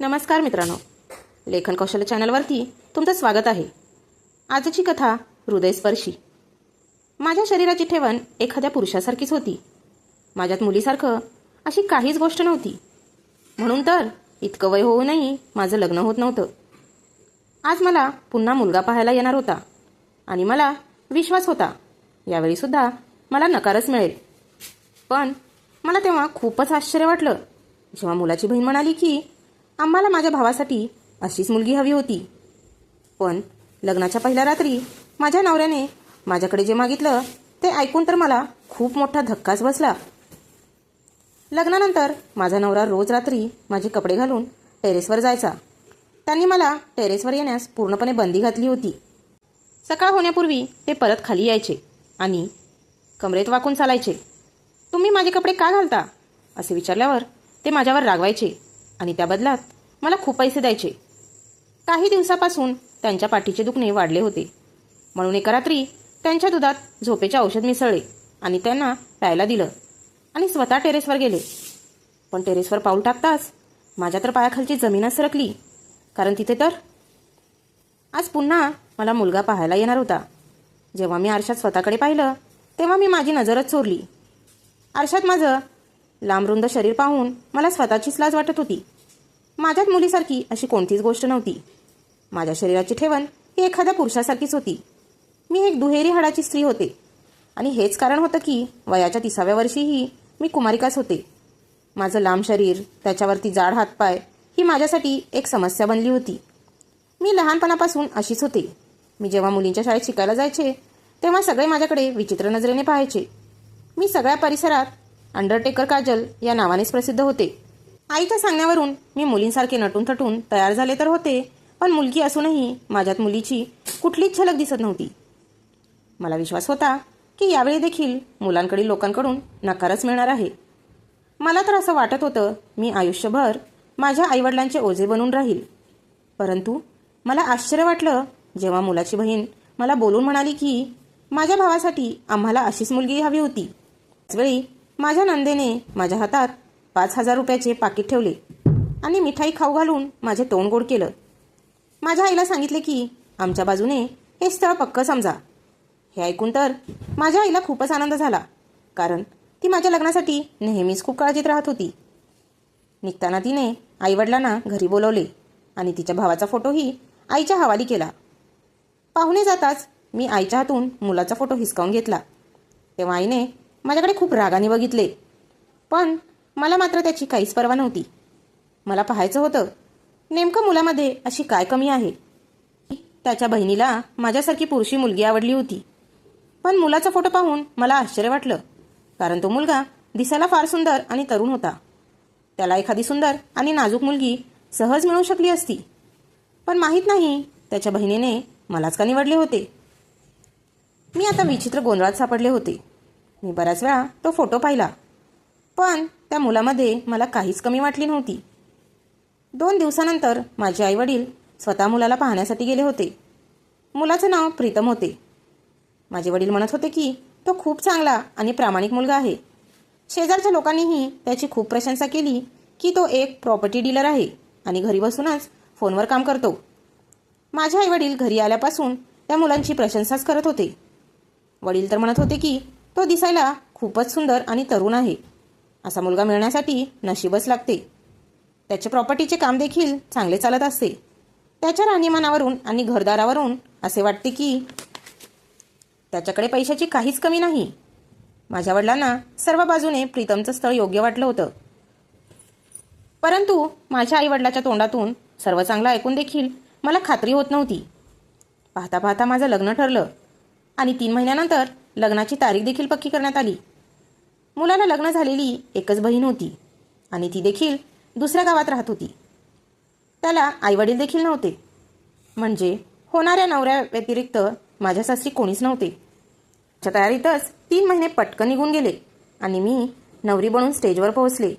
नमस्कार मित्रांनो. लेखन कौशल्य चॅनलवरती तुमचं स्वागत आहे. आजची कथा हृदयस्पर्शी. माझ्या शरीराची ठेवण एखाद्या पुरुषासारखीच होती. माझ्यात मुलीसारखं अशी काहीच गोष्ट नव्हती. म्हणून तर इतकं वय होऊनही माझं लग्न होत नव्हतं. आज मला पुन्हा मुलगा पाहायला येणार होता आणि मला विश्वास होता. यावेळीसुद्धा मला नकारच मिळेल. पण मला तेव्हा खूपच आश्चर्य वाटलं. जेव्हा मुलाची बहीण म्हणाली की आम्हाला माझ्या भावासाठी अशीच मुलगी हवी होती. पण लग्नाच्या पहिल्या रात्री माझ्या नवऱ्याने माझ्याकडे जे मागितलं ते ऐकून तर मला खूप मोठा धक्काच बसला. लग्नानंतर माझा नवरा रोज रात्री माझे कपडे घालून टेरेसवर जायचा. त्यांनी मला टेरेसवर येण्यास पूर्णपणे बंदी घातली होती. सकाळ होण्यापूर्वी ते परत खाली यायचे आणि कमरेत वाकून चालायचे. तुम्ही माझे कपडे का घालता? असे विचारल्यावर ते माझ्यावर रागवायचे. आणि त्या बदलात मला खूप पैसे द्यायचे. काही दिवसापासून त्यांच्या पाठीचे दुखणे वाढले होते. म्हणून एका रात्री त्यांच्या दुधात झोपेचे औषध मिसळले आणि त्यांना प्यायला दिलं आणि स्वतः टेरेसवर गेले. पण टेरेसवर पाऊल टाकताच माझ्या तर पायाखालची जमीनच सरकली कारण तिथे तर आज पुन्हा मला मुलगा पाहायला येणार होता. जेव्हा मी आरशात स्वतःकडे पाहिलं तेव्हा मी माझी नजरच चोरली. आरशात माझं लांबरुंद शरीर पाहून मला स्वतःचीच लाज वाटत होती. माझ्यात मुलीसारखी अशी कोणतीच गोष्ट नव्हती. माझ्या शरीराची ठेवण ही एखाद्या पुरुषासारखीच होती. मी एक दुहेरी हाडाची स्त्री होते. आणि हेच कारण होतं की वयाच्या तिसाव्या वर्षीही मी कुमारिकाच होते. माझं लांब शरीर त्याच्यावरती जाड हातपाय ही माझ्यासाठी एक समस्या बनली होती. मी लहानपणापासून अशीच होते. मी जेव्हा मुलींच्या शाळेत शिकायला जायचे तेव्हा सगळे माझ्याकडे विचित्र नजरेने पाहायचे. मी सगळ्या परिसरात अंडरटेकर काजल या नावानेच प्रसिद्ध होते. आईच्या सांगण्यावरून मी मुलींसारखे नटून थटून तयार झाले तर होते पण मुलगी असूनही माझ्यात मुलीची कुठलीच झलक दिसत नव्हती. मला विश्वास होता की यावेळी देखील मुलांकडील लोकांकडून नकारच मिळणार आहे. मला तर असं वाटत होतं मी आयुष्यभर माझ्या आईवडिलांचे ओझे बनून राहील. परंतु मला आश्चर्य वाटलं जेव्हा मुलाची बहीण मला बोलून म्हणाली की माझ्या भावासाठी आम्हाला अशीच मुलगी हवी होती. त्याचवेळी माझ्या नंदेने माझ्या हातात पाच हजार रुपयाचे पाकिट ठेवले आणि मिठाई खाऊ घालून माझे तोंड गोड केलं. माझ्या आईला सांगितले की आमच्या बाजूने हे स्थळ पक्क समजा. हे ऐकून तर माझ्या आईला खूपच आनंद झाला कारण ती माझ्या लग्नासाठी नेहमीच खूप काळजीत राहत होती. निघताना तिने आईवडिलांना घरी बोलवले आणि तिच्या भावाचा फोटोही आईच्या हवाली केला. पाहुणे जाताच मी आईच्या हातून मुलाचा फोटो हिसकावून घेतला. तेव्हा आईने माझ्याकडे खूप रागाने बघितले. पण मला मात्र त्याची काहीच पर्वा नव्हती. मला पाहायचं होतं नेमकं मुलामध्ये अशी काय कमी आहे? त्याच्या बहिणीला माझ्यासारखी पुरुषी मुलगी आवडली होती. पण मुलाचा फोटो पाहून मला आश्चर्य वाटलं कारण तो मुलगा दिसायला फार सुंदर आणि तरुण होता. त्याला एखादी सुंदर आणि नाजूक मुलगी सहज मिळू शकली असती. पण माहीत नाही त्याच्या बहिणीने मलाच का निवडले होते? मी आता विचित्र गोंधळात सापडले होते. मी बऱ्याच वेळा तो फोटो पाहिला. पण त्या मुलामध्ये मला काहीच कमी वाटली नव्हती. दोन दिवसानंतर माझे आईवडील स्वतः मुलाला पाहण्यासाठी गेले होते. मुलाचं नाव प्रीतम होते. माझे वडील म्हणत होते की तो खूप चांगला आणि प्रामाणिक मुलगा आहे. शेजारच्या लोकांनीही त्याची खूप प्रशंसा केली की तो एक प्रॉपर्टी डीलर आहे आणि घरी बसूनच फोनवर काम करतो. माझे आईवडील घरी आल्यापासून त्या मुलांची प्रशंसाच करत होते. वडील तर म्हणत होते की तो दिसायला खूपच सुंदर आणि तरुण आहे. असा मुलगा मिळण्यासाठी नशीबच लागते. त्याचे प्रॉपर्टीचे काम देखील चांगले चालत असते. त्याच्या राहणीमानावरून आणि घरदारावरून असे वाटते की त्याच्याकडे पैशाची काहीच कमी नाही. माझ्या वडिलांना सर्व बाजूने प्रीतमचं स्थळ योग्य वाटलं होतं. परंतु माझ्या आईवडिलाच्या तोंडातून सर्व चांगलं ऐकून देखील मला खात्री होत नव्हती. पाहता पाहता माझं लग्न ठरलं आणि तीन महिन्यानंतर लग्नाची तारीख देखील पक्की करण्यात आली. मुलाला लग्न झालेली एकच बहीण होती आणि ती देखील दुसऱ्या गावात राहत होती. त्याला आईवडील देखील नव्हते. म्हणजे होणाऱ्या नवऱ्या व्यतिरिक्त माझ्या सासरी कोणीच नव्हते. च्या तयारीतच तीन महिने पटकन निघून गेले आणि मी नवरी बनून स्टेजवर पोहोचले.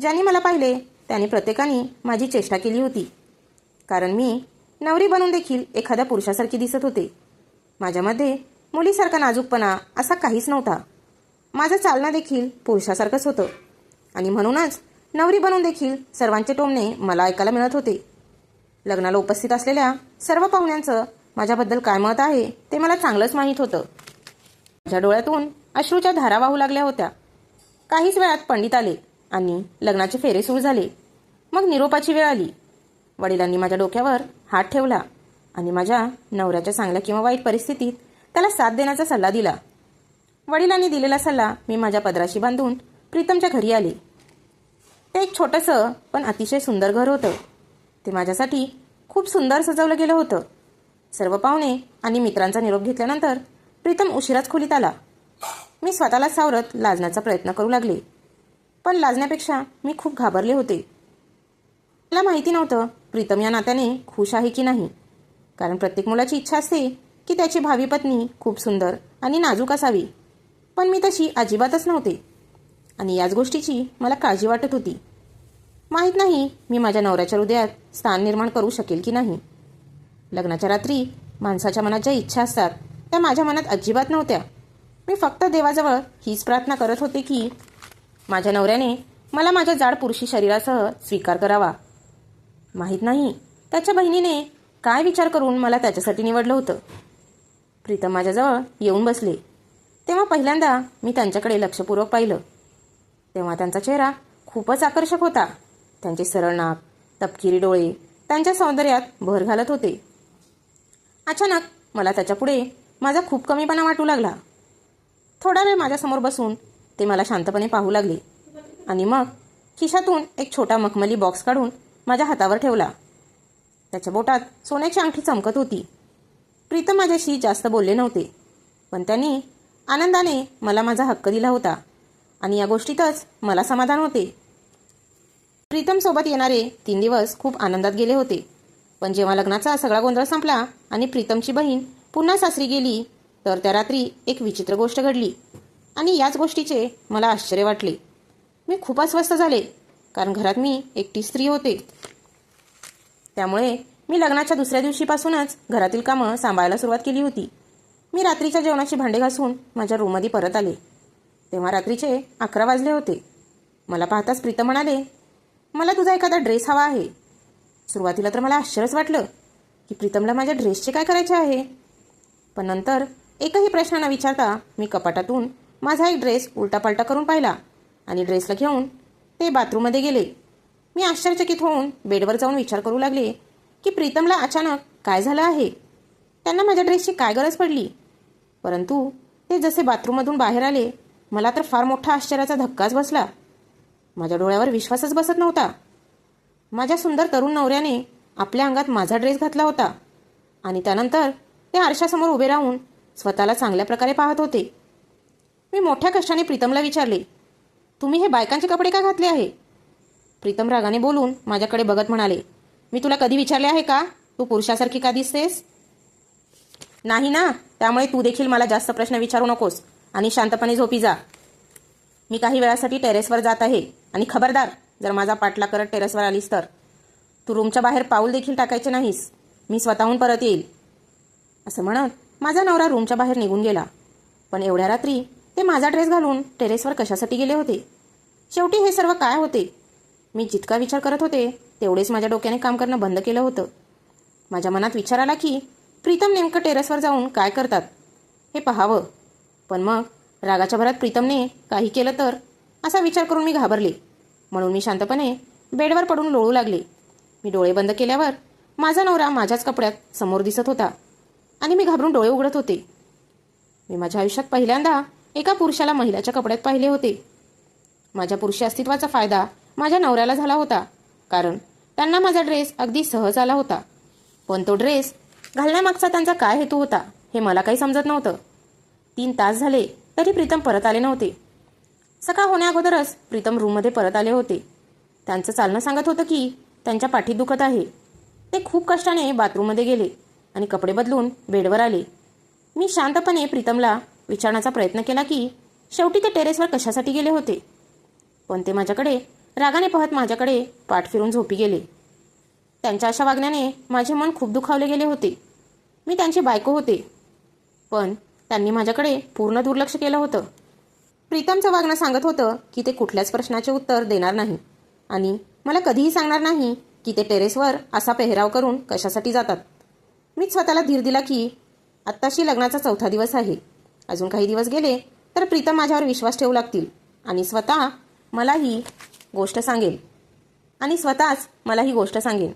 ज्यांनी मला पाहिले त्याने प्रत्येकाने माझी चेष्टा केली होती. कारण मी नवरी बनून देखील एखाद्या पुरुषासारखी दिसत होते. माझ्यामध्ये मुलीसारखा नाजूकपणा असा काहीच नव्हता. माझं चालणं देखील पुरुषासारखंच होतं. आणि म्हणूनच नवरी बनून देखील सर्वांचे टोमणे मला ऐकायला मिळत होते. लग्नाला उपस्थित असलेल्या सर्व पाहुण्यांचं माझ्याबद्दल काय मत आहे ते मला चांगलंच माहीत होतं. माझ्या डोळ्यातून अश्रूच्या धारा वाहू लागल्या होत्या. काहीच वेळात पंडित आले आणि लग्नाचे फेरे सुरू झाले. मग निरोपाची वेळ आली. वडिलांनी माझ्या डोक्यावर हात ठेवला आणि माझ्या नवऱ्याच्या चांगल्या किंवा वाईट परिस्थितीत त्याला साथ देण्याचा सल्ला दिला. वडिलांनी दिलेला सल्ला मी माझ्या पदराशी बांधून प्रीतमच्या घरी आले. ते एक छोटंसं पण अतिशय सुंदर घर होतं. ते माझ्यासाठी खूप सुंदर सजवलं गेलं होतं. सर्व पाहुणे आणि मित्रांचा निरोप घेतल्यानंतर प्रीतम उशिराच खोलीत आला. मी स्वतःला सावरत लाजण्याचा प्रयत्न करू लागले. पण लाजण्यापेक्षा मी खूप घाबरले होते. मला माहिती नव्हतं प्रीतम या नात्याने खुश आहे की नाही. कारण प्रत्येक मुलाची इच्छा असते की त्याची भावी पत्नी खूप सुंदर आणि नाजूक असावी. पण मी तशी अजिबातच नव्हते. आणि याच गोष्टीची मला काळजी वाटत होती. माहीत नाही मी माझ्या नवऱ्याच्या हृदयात स्थान निर्माण करू शकेल की नाही. लग्नाच्या रात्री माणसाच्या मनात ज्या इच्छा असतात त्या माझ्या मनात अजिबात नव्हत्या. मी फक्त देवाजवळ हीच प्रार्थना करत होते की माझ्या नवऱ्याने मला माझ्या जाड पुरुषी शरीरासह स्वीकार करावा. माहीत नाही त्याच्या बहिणीने काय विचार करून मला त्याच्यासाठी निवडलं होतं. प्रीतम माझ्याजवळ येऊन बसले. तेव्हा पहिल्यांदा मी त्यांच्याकडे लक्षपूर्वक पाहिलं. तेव्हा त्यांचा चेहरा खूपच आकर्षक होता. त्यांचे सरळ नाक तपकिरी डोळे त्यांच्या सौंदर्यात भर घालत होते. अचानक मला त्याच्यापुढे माझा खूप कमीपणा वाटू लागला. थोडा वेळ माझ्यासमोर बसून ते मला शांतपणे पाहू लागले आणि मग खिशातून एक छोटा मखमली बॉक्स काढून माझ्या हातावर ठेवला. त्याच्या बोटात सोन्याची अंगठी चमकत होती. प्रीतम माझ्याशी जास्त बोलले नव्हते पण त्यांनी आनंदाने मला माझा हक्क दिला होता आणि या गोष्टीतच मला समाधान होते. प्रीतम सोबत येणारे तीन दिवस खूप आनंदात गेले होते. पण जेव्हा लग्नाचा सगळा गोंधळ संपला आणि प्रीतमची बहीण पुन्हा सासरी गेली तर त्या रात्री एक विचित्र गोष्ट घडली आणि याच गोष्टीचे मला आश्चर्य वाटले. मी खूप अस्वस्थ झाले कारण घरात मी एकटी स्त्री होते. त्यामुळे मी लग्नाच्या दुसऱ्या दिवशीपासूनच घरातील कामं सांभाळायला सुरुवात केली होती. मी रात्रीच्या जेवणाची भांडे घासून माझ्या रूममध्ये परत आले. तेव्हा रात्रीचे अकरा वाजले होते. मला पाहताच प्रीतम म्हणाले मला तुझा एखादा ड्रेस हवा आहे. सुरुवातीला तर मला आश्चर्यच वाटलं की प्रीतमला माझ्या ड्रेसचे काय करायचे आहे. पण नंतर एकही प्रश्न न विचारता मी कपाटातून माझा एक ड्रेस उलटापालटा करून पाहिला आणि ड्रेसला घेऊन ते बाथरूममध्ये गेले. मी आश्चर्यचकित होऊन बेडवर जाऊन विचार करू लागले की प्रीतमला अचानक काय झालं आहे? त्यांना माझ्या ड्रेसची काय गरज पडली? परंतु ते जसे बाथरूममधून बाहेर आले मला तर फार मोठा आश्चर्याचा धक्काच बसला. माझ्या डोळ्यावर विश्वासच बसत नव्हता. माझ्या सुंदर तरुण नवऱ्याने आपल्या अंगात माझा ड्रेस घातला होता आणि त्यानंतर ते आरशासमोर उभे राहून स्वतःला चांगल्या प्रकारे पाहत होते. मी मोठ्या कष्टाने प्रीतमला विचारले तुम्ही हे बायकांचे कपडे का घातले आहे? प्रीतम रागाने बोलून माझ्याकडे बघत म्हणाले मी तुला कधी विचारले आहे का? तू पुरुषासारखी का दिसतेस? नाही ना? त्यामुळे तू देखील मला जास्त प्रश्न विचारू नकोस. आणि शांतपणे झोपी जा. मी काही वेळासाठी टेरेसवर जात आहे. आणि खबरदार जर माझा पाठला करत टेरेसवर आलीस तर. तू रूमच्या बाहेर पाऊल देखील टाकायचे नाहीस. मी स्वतःहून परत येईल. असं म्हणत माझा नवरा रूमच्या बाहेर निघून गेला. पण एवढ्या रात्री ते माझा ड्रेस घालून टेरेसवर कशासाठी गेले होते? शेवटी हे सर्व काय होते? मी जितका विचार करत होते तेवढेच माझ्या डोक्याने काम करणं बंद केलं होतं. माझ्या मनात विचार आला की प्रीतम नेमकं टेरेसवर जाऊन काय करतात? हे पहावं. पण मग रागाच्या भरात प्रीतमने काही केलं तर? असा विचार करून मी घाबरले. म्हणून मी शांतपणे बेडवर पडून लोळू लागले. मी डोळे बंद केल्यावर माझा नवरा माझ्याच कपड्यात समोर दिसत होता आणि मी घाबरून डोळे उघडत होते. मी माझ्या आयुष्यात पहिल्यांदा एका पुरुषाला महिलाच्या कपड्यात पाहिले होते. माझ्या पुरुषी अस्तित्वाचा फायदा माझ्या नवऱ्याला झाला होता कारण त्यांना माझा ड्रेस अगदी सहज आला होता. पण तो ड्रेस घालण्यामागचा त्यांचा काय हेतू होता हे मला काही समजत नव्हतं. तीन तास झाले तरी प्रीतम परत आले नव्हते. सकाळ होण्याअगोदरच प्रीतम रूममध्ये परत आले होते. त्यांचं चालणं सांगत होतं की त्यांच्या पाठीत दुखत आहे. ते खूप कष्टाने बाथरूममध्ये गेले आणि कपडे बदलून बेडवर आले. मी शांतपणे प्रीतमला विचारण्याचा प्रयत्न केला की शेवटी ते टेरेसवर कशासाठी गेले होते? पण ते माझ्याकडे रागाने पाहत माझ्याकडे पाठ फिरून झोपी गेले. त्यांच्या अशा वागण्याने माझे मन खूप दुखावले गेले होते. मी त्यांची बायको होते. पण त्यांनी माझ्याकडे पूर्ण दुर्लक्ष केलं होतं. प्रीतमचं वागणं सांगत होतं की ते कुठल्याच प्रश्नाचे उत्तर देणार नाही. आणि मला कधीही सांगणार नाही की ते टेरेसवर असा पेहराव करून कशासाठी जातात. मीच स्वतःला धीर दिला की आत्ताशी लग्नाचा चौथा दिवस आहे. अजून काही दिवस गेले तर प्रीतम माझ्यावर विश्वास ठेवू लागतील आणि स्वतः मला ही गोष्ट सांगेल. आणि स्वतःच मला ही गोष्ट सांगेन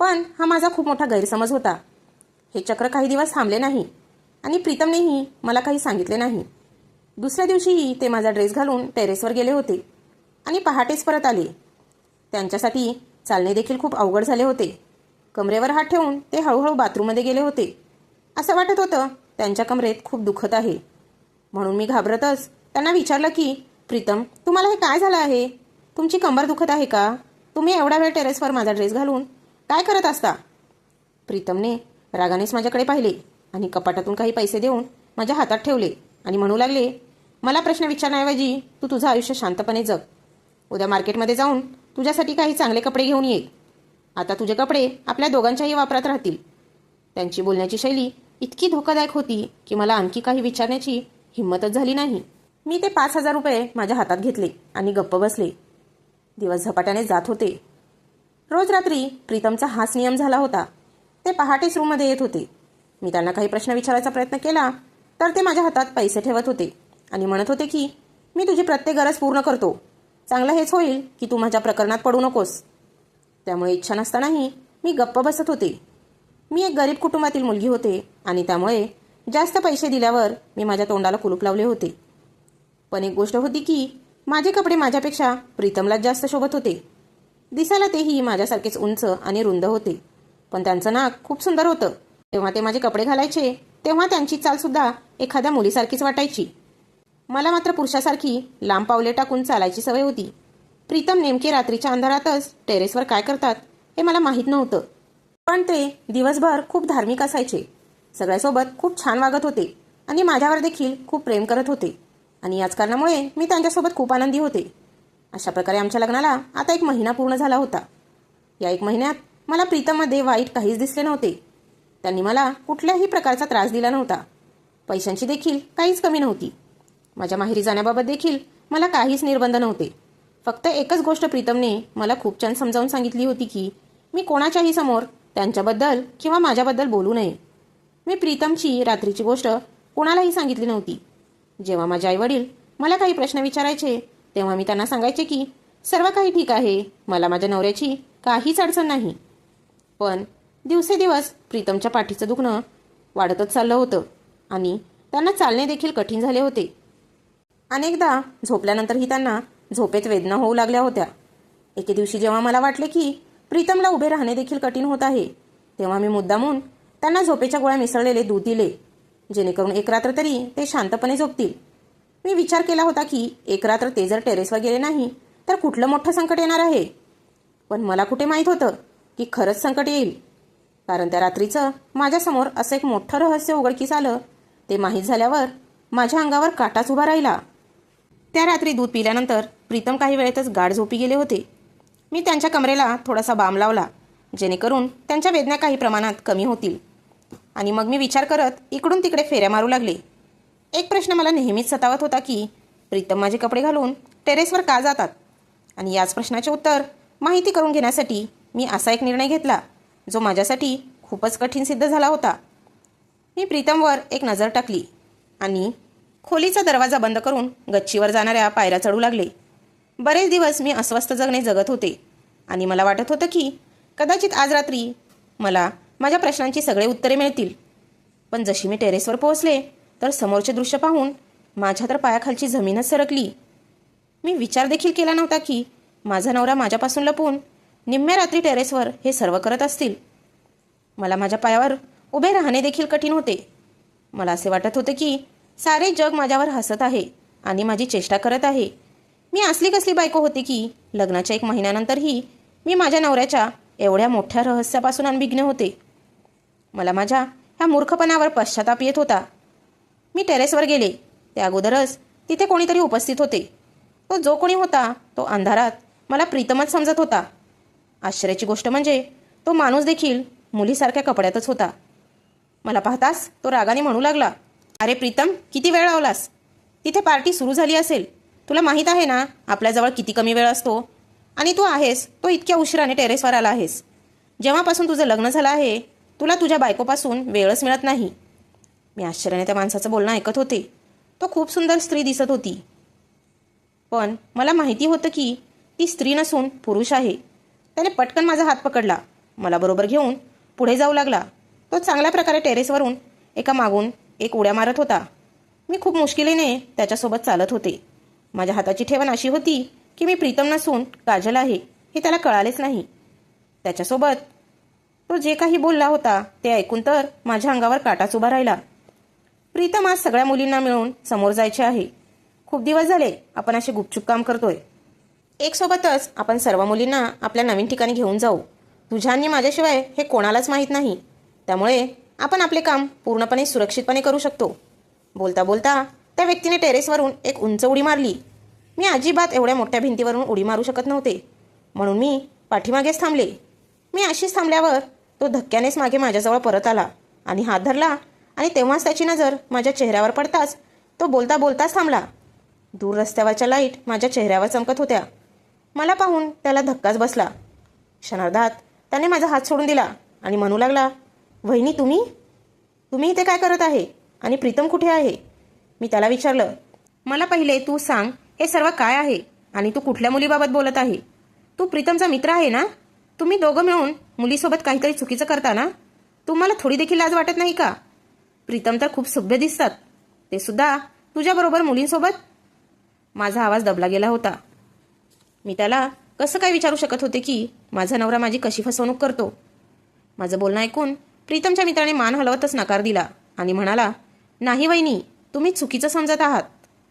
पण हा माझा खूप मोठा गैरसमज होता. हे चक्र काही दिवस थांबले नाही आणि प्रीतमनेही मला काही सांगितले नाही. दुसऱ्या दिवशीही ते माझा ड्रेस घालून टेरेसवर गेले होते आणि पहाटेच परत आले. त्यांच्यासाठी चालणे देखील खूप अवघड झाले होते. कमरेवर हात ठेवून ते हळूहळू बाथरूममध्ये गेले होते. असं वाटत होतं त्यांच्या कमरेत खूप दुखत आहे. म्हणून मी घाबरतच त्यांना विचारलं की प्रीतम तुम्हाला हे काय झालं आहे? तुमची कंबर दुखत आहे का? तुम्ही एवढा वेळ टेरेसवर माझा ड्रेस घालून काय करत असता? प्रीतमने रागानेच माझ्याकडे पाहिले आणि कपाटातून काही पैसे देऊन माझ्या हातात ठेवले आणि म्हणू लागले मला प्रश्न विचारण्याऐवजी तू तुझं आयुष्य शांतपणे जग. उद्या मार्केटमध्ये जाऊन तुझ्यासाठी काही चांगले कपडे घेऊन ये. आता तुझे कपडे आपल्या दोघांच्याही वापरात राहतील. त्यांची बोलण्याची शैली इतकी धोकादायक होती की मला आणखी काही विचारण्याची हिंमतच झाली नाही. मी ते पाच हजार रुपये माझ्या हातात घेतले आणि गप्प बसले. दिवस झपाट्याने जात होते. रोज रात्री प्रीतमचा हाच नियम झाला होता. ते पहाटेच रूममध्ये येत होते. मी त्यांना काही प्रश्न विचारायचा प्रयत्न केला तर ते माझ्या हातात पैसे ठेवत होते आणि म्हणत होते की मी तुझी प्रत्येक गरज पूर्ण करतो. चांगलं हेच होईल की तू माझ्या प्रकरणात पडू नकोस. त्यामुळे इच्छा नसतानाही मी गप्प बसत होते. मी एक गरीब कुटुंबातील मुलगी होते आणि त्यामुळे जास्त पैसे दिल्यावर मी माझ्या तोंडाला कुलूप लावले होते. पण एक गोष्ट होती की माझे कपडे माझ्यापेक्षा प्रीतमलाच जास्त शोभत होते. दिसायला तेही माझ्यासारखेच उंच आणि रुंद होते. पण त्यांचं नाक खूप सुंदर होतं. तेव्हा ते माझे कपडे घालायचे तेव्हा त्यांची चाल सुद्धा एखाद्या मुलीसारखीच वाटायची. मला मात्र पुरुषासारखी लांब पावले टाकून चालायची सवय होती. प्रीतम नेमके रात्रीच्या अंधारातच टेरेसवर काय करतात हे मला माहीत नव्हतं. पण ते दिवसभर खूप धार्मिक असायचे. सगळ्यासोबत खूप छान वागत होते आणि माझ्यावर देखील खूप प्रेम करत होते. आणि याच कारणामुळे मी त्यांच्यासोबत खूप आनंदी होते. अशा प्रकारे आमच्या लग्नाला आता एक महिना पूर्ण झाला होता. या एक महिन्यात मला प्रीतममध्ये वाईट काहीच दिसले नव्हते. त्यांनी मला कुठल्याही प्रकारचा त्रास दिला नव्हता. पैशांची देखील काहीच कमी नव्हती. माझ्या माहेरी जाण्याबाबत देखील मला काहीच निर्बंध नव्हते. फक्त एकच गोष्ट प्रीतमने मला खूप छान समजावून सांगितली होती की मी कोणाच्याही समोर त्यांच्याबद्दल किंवा माझ्याबद्दल बोलू नये. मी प्रीतमची रात्रीची गोष्ट कोणालाही सांगितली नव्हती. जेव्हा माझे आईवडील मला काही प्रश्न विचारायचे तेव्हा मी त्यांना सांगायचे की सर्व काही ठीक आहे. मला माझ्या नवऱ्याची काहीच अडचण नाही. पण दिवसेदिवस प्रीतमच्या पाठीचं दुखणं वाढतच चाललं होतं आणि त्यांना चालणे देखील कठीण झाले होते. अनेकदा झोपल्यानंतरही त्यांना झोपेत वेदना होऊ लागल्या होत्या. एके दिवशी जेव्हा मला वाटले की प्रीतमला उभे राहणे देखील कठीण होत आहे तेव्हा मी मुद्दामून त्यांना झोपेच्या गोळ्या मिसळलेले दूध दिले जेणेकरून एक रात्र तरी ते शांतपणे झोपतील. मी विचार केला होता की एक रात्र ते जर टेरेसवर गेले नाही तर कुठलं मोठं संकट येणार आहे? पण मला कुठे माहीत होतं की खरंच संकट येईल. कारण त्या रात्रीचं माझ्यासमोर असं एक मोठं रहस्य उघडकीस आलं. ते माहीत झाल्यावर माझ्या अंगावर काटाच उभा राहिला. त्या रात्री दूध पिल्यानंतर प्रीतम काही वेळेतच गाढ झोपी गेले होते. मी त्यांच्या कमरेला थोडासा बाम लावला जेणेकरून त्यांच्या वेदना काही प्रमाणात कमी होतील. आणि मग मी विचार करत इकडून तिकडे फेऱ्या मारू लागले. एक प्रश्न मला नेहमीच सतावत होता की प्रीतम माझे कपडे घालून टेरेसवर का जातात? आणि याच प्रश्नाचे उत्तर माहिती करून घेण्यासाठी मी असा एक निर्णय घेतला जो माझ्यासाठी खूपच कठीण सिद्ध झाला होता. मी प्रीतमवर एक नजर टाकली आणि खोलीचा दरवाजा बंद करून गच्चीवर जाणाऱ्या पायऱ्या चढू लागले. बरेच दिवस मी अस्वस्थ जगणे जगत होते आणि मला वाटत होतं की कदाचित आज रात्री मला माझ्या प्रश्नांची सगळे उत्तरे मिळतील. पण जशी मी टेरेसवर पोहोचले तर समोरचे दृश्य पाहून माझ्या तर पायाखालची जमीनच सरकली. मी विचार देखील केला नव्हता की माझा नवरा माझ्यापासून लपून निम्म्या रात्री टेरेसवर हे सर्व करत असतील. मला माझ्या पायावर उभे राहणे देखील कठीण होते. मला असे वाटत होते की सारे जग माझ्यावर हसत आहे आणि माझी चेष्टा करत आहे. मी असली कसली बायको होती की लग्नाच्या एक महिन्यानंतरही मी माझ्या नवऱ्याच्या एवढ्या मोठ्या रहस्यापासून अनभिज्ञ होते. मला माझ्या ह्या मूर्खपणावर पश्चाताप येत होता. मी टेरेसवर गेले. त्या अगोदरच तिथे कोणीतरी उपस्थित होते. तो जो कोणी होता तो अंधारात मला प्रीतमच समजत होता. आश्चर्याची गोष्ट म्हणजे तो माणूस देखील मुलीसारख्या कपड्यातच होता. मला पाहताच तो रागाने म्हणू लागला अरे प्रीतम किती वेळ लावलास? तिथे पार्टी सुरू झाली असेल. तुला माहीत आहे ना आपल्याजवळ किती कमी वेळ असतो? आणि तू आहेस तो इतक्या उशिराने टेरेसवर आला आहेस. जेव्हापासून तुझं लग्न झालं आहे तुला तुझ्या बायकोपासून वेळच मिळत नाही. मी आश्चर्याने त्या माणसाचं बोलणं ऐकत होते. तो खूप सुंदर स्त्री दिसत होती. पण मला माहिती होतं की ती स्त्री नसून पुरुष आहे. त्याने पटकन माझा हात पकडला. मला बरोबर घेऊन पुढे जाऊ लागला. तो चांगल्या प्रकारे टेरेसवरून एका मागून एक उड्या मारत होता. मी खूप मुश्किलीने त्याच्यासोबत चालत होते. माझ्या हाताची ठेवण अशी होती की मी प्रीतम नसून काजल आहे हे त्याला कळालेच नाही. त्याच्यासोबत तो जे काही बोलला होता ते ऐकून तर माझ्या अंगावर काटाच उभा राहिला. प्रीतम आज सगळ्या मुलींना मिळून समोर जायचे आहे. खूप दिवस झाले आपण असे गुपचूप काम करतोय. एकसोबतच आपण सर्व मुलींना आपल्या नवीन ठिकाणी घेऊन जाऊ. तुझ्यांनी माझ्याशिवाय हे कोणालाच माहीत नाही. त्यामुळे आपण आपले काम पूर्णपणे सुरक्षितपणे करू शकतो. बोलता बोलता त्या व्यक्तीने टेरेसवरून एक उंच उडी मारली. मी अजिबात एवढ्या मोठ्या भिंतीवरून उडी मारू शकत नव्हते. म्हणून मी पाठीमागेच थांबले. मी अशीच थांबल्यावर तो धक्क्यानेच मागे माझ्याजवळ परत आला आणि हात धरला आणि तेव्हाच त्याची नजर माझ्या चेहऱ्यावर पडताच. तो बोलता बोलताच थांबला. दूर रस्त्यावरच्या लाइट माझ्या चेहऱ्यावर चमकत होत्या. मला पाहून त्याला धक्काच बसला. क्षणार्धात त्याने माझा हात सोडून दिला आणि म्हणू लागला वहिनी तुम्ही? तुम्ही इथे काय करत आहे? आणि प्रीतम कुठे आहे? मी त्याला विचारलं मला पहिले तू सांग हे सर्व काय आहे? आणि तू कुठल्या मुलीबाबत बोलत आहे? तू प्रीतमचा मित्र आहे ना? तुम्ही दोघं मिळून मुलीसोबत काहीतरी चुकीचं करता ना? तुम्हाला थोडी देखील लाज वाटत नाही का? प्रीतम तर खूप सभ्य दिसतात. ते सुद्धा तुझ्याबरोबर मुलींसोबत? माझा आवाज दबला गेला होता. मी त्याला कसं काय विचारू शकत होते की माझा नवरा माझी कशी फसवणूक करतो? माझं बोलणं ऐकून प्रीतमच्या मित्राने मान हलवतच नकार दिला आणि म्हणाला नाही वहिनी तुम्ही चुकीचं समजत आहात.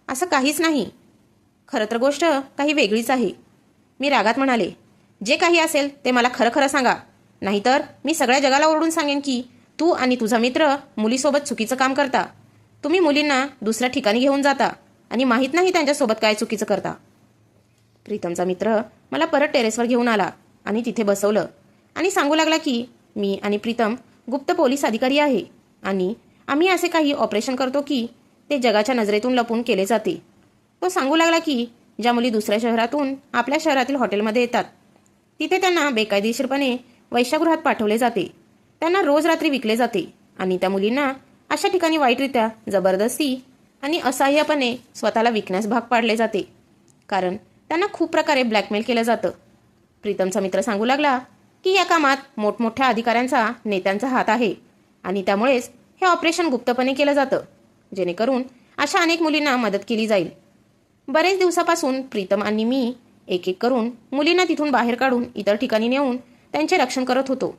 असं काहीच नाही. खरं तर गोष्ट काही वेगळीच आहे. मी रागात म्हणाले जे काही असेल ते मला खरं खरं सांगा. नाहीतर मी सगळ्या जगाला ओरडून सांगेन की तू आणि तुझा मित्र मुलीसोबत चुकीचं काम करता. तुम्ही मुलींना दुसऱ्या ठिकाणी घेऊन जाता आणि माहीत नाही त्यांच्यासोबत काय चुकीचं करता. प्रीतमचा मित्र मला परत टेरेसवर घेऊन आला आणि तिथे बसवलं आणि सांगू लागला की मी आणि प्रीतम गुप्त पोलीस अधिकारी आहे आणि आम्ही असे काही ऑपरेशन करतो की ते जगाच्या नजरेतून लपून केले जाते. तो सांगू लागला की ज्या मुली दुसऱ्या शहरातून आपल्या शहरातील हॉटेलमध्ये येतात तिथे त्यांना बेकायदेशीरपणे वैशागृहात पाठवले जाते. त्यांना रोज रात्री विकले जाते आणि त्या मुलींना अशा ठिकाणी वाईटरित्या जबरदस्ती आणि असहाय्यपणे स्वतःला विकण्यास भाग पाडले जाते. कारण त्यांना खूप प्रकारे ब्लॅकमेल केलं जातं. प्रीतमचा मित्र सांगू लागला की या कामात मोठमोठ्या अधिकाऱ्यांचा नेत्यांचा हात आहे आणि त्यामुळेच हे ऑपरेशन गुप्तपणे केलं जातं. जेणेकरून अशा अनेक मुलींना मदत केली जाईल. बरेच दिवसापासून प्रीतम आणि मी एक एक करून मुलींना तिथून बाहेर काढून इतर ठिकाणी नेऊन त्यांचे रक्षण करत होतो.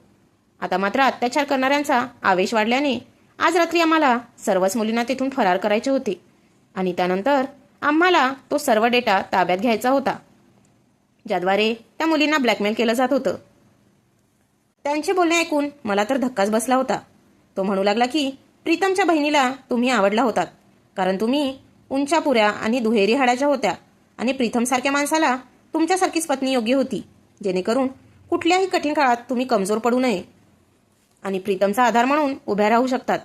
आता मात्र अत्याचार करणाऱ्यांचा आवेश वाढल्याने आज रात्री आम्हाला सर्वच मुलींना तिथून फरार करायचे होते. आणि त्यानंतर आम्हाला तो सर्व डेटा ताब्यात घ्यायचा होता. ज्याद्वारे त्या मुलींना ब्लॅकमेल केलं जात होतं. त्यांचे बोलणे ऐकून मला तर धक्काच बसला होता. तो म्हणू लागला की प्रीतमच्या बहिणीला तुम्ही आवडला होतात. कारण तुम्ही उंचापुऱ्या आणि दुहेरी हाडाच्या होत्या. आणि प्रीतमसारख्या माणसाला तुमच्यासारखीच पत्नी योग्य होती. जेणेकरून कुठल्याही कठीण काळात तुम्ही कमजोर पडू नये. आणि प्रीतमचा आधार म्हणून उभ्या राहू शकतात.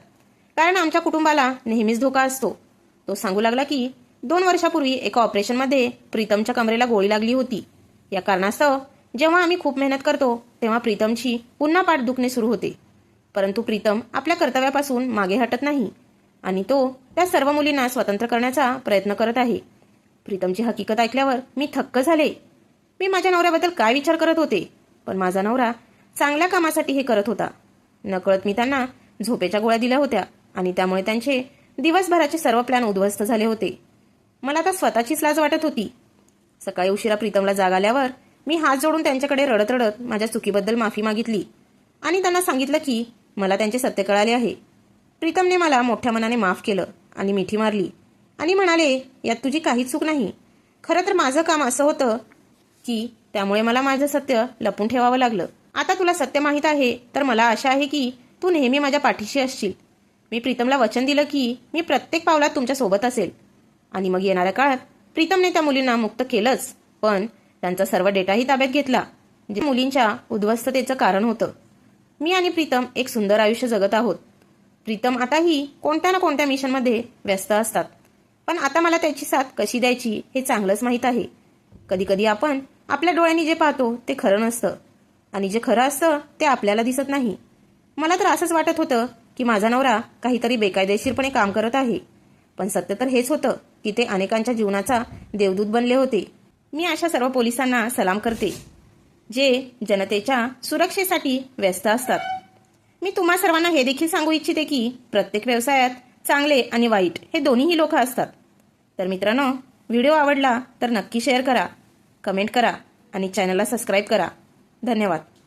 कारण आमच्या कुटुंबाला नेहमीच धोका असतो. तो सांगू लागला की दोन वर्षापूर्वी एका ऑपरेशनमध्ये प्रीतमच्या कमरेला गोळी लागली होती. या कारणास्तव जेव्हा आम्ही खूप मेहनत करतो तेव्हा प्रीतमची पुन्हा पाठ दुखणे सुरू होते. परंतु प्रीतम आपल्या कर्तव्यापासून मागे हटत नाही आणि तो त्या सर्व मुलींना स्वतंत्र करण्याचा प्रयत्न करत आहे. प्रीतमची हकीकत ऐकल्यावर मी थक्क झाले. मी माझ्या नवऱ्याबद्दल काय विचार करत होते? पण माझा नवरा चांगल्या कामासाठी हे करत होता. नकळत मी त्यांना झोपेच्या गोळ्या दिल्या होत्या आणि त्यामुळे त्यांचे दिवसभराचे सर्व प्लॅन उद्ध्वस्त झाले होते. मला आता स्वतःचीच लाज वाटत होती. सकाळी उशिरा प्रीतमला जाग आल्यावर मी हात जोडून त्यांच्याकडे रडत रडत माझ्या चुकीबद्दल माफी मागितली आणि त्यांना सांगितलं की मला त्यांचे सत्य कळाले आहे. प्रीतमने मला मोठ्या मनाने माफ केलं आणि मिठी मारली आणि म्हणाले यात तुझी काहीच चूक नाही. खरं तर माझं काम असं होतं की त्यामुळे मला माझं सत्य लपून ठेवावं लागलं. आता तुला सत्य माहीत आहे तर मला आशा आहे की तू नेहमी माझ्या पाठीशी असशील. मी प्रीतमला वचन दिलं की मी प्रत्येक पावलात तुमच्यासोबत असेल. आणि मग येणाऱ्या काळात प्रीतमने त्या मुलींना मुक्त केलंच पण त्यांचा सर्व डेटाही ताब्यात घेतला जे मुलींच्या उद्ध्वस्ततेचं कारण होतं. मी आणि प्रीतम एक सुंदर आयुष्य जगत आहोत. प्रीतम आताही कोणत्या ना कोणत्या मिशनमध्ये व्यस्त असतात. पण आता मला त्याची साथ कशी द्यायची हे चांगलंच माहीत आहे. कधीकधी आपण आपल्या डोळ्यांनी जे पाहतो ते खरं नसतं. आणि जे खरं असतं ते आपल्याला दिसत नाही. मला तर असंच वाटत होतं की माझा नवरा काहीतरी बेकायदेशीरपणे काम करत आहे. पण सत्य तर हेच होतं की ते अनेकांच्या जीवनाचा देवदूत बनले होते. मी अशा सर्व पोलिसांना सलाम करते जे जनतेच्या सुरक्षेसाठी व्यस्त असतात. मी तुम्हा सर्वांना हे देखील सांगू इच्छिते की प्रत्येक व्यवसायात चांगले आणि वाईट हे दोन्हीही लोक असतात. तर मित्रांनो व्हिडिओ आवडला तर नक्की शेअर करा कमेंट करा आणि चॅनलला सबस्क्राईब करा. धन्यवाद.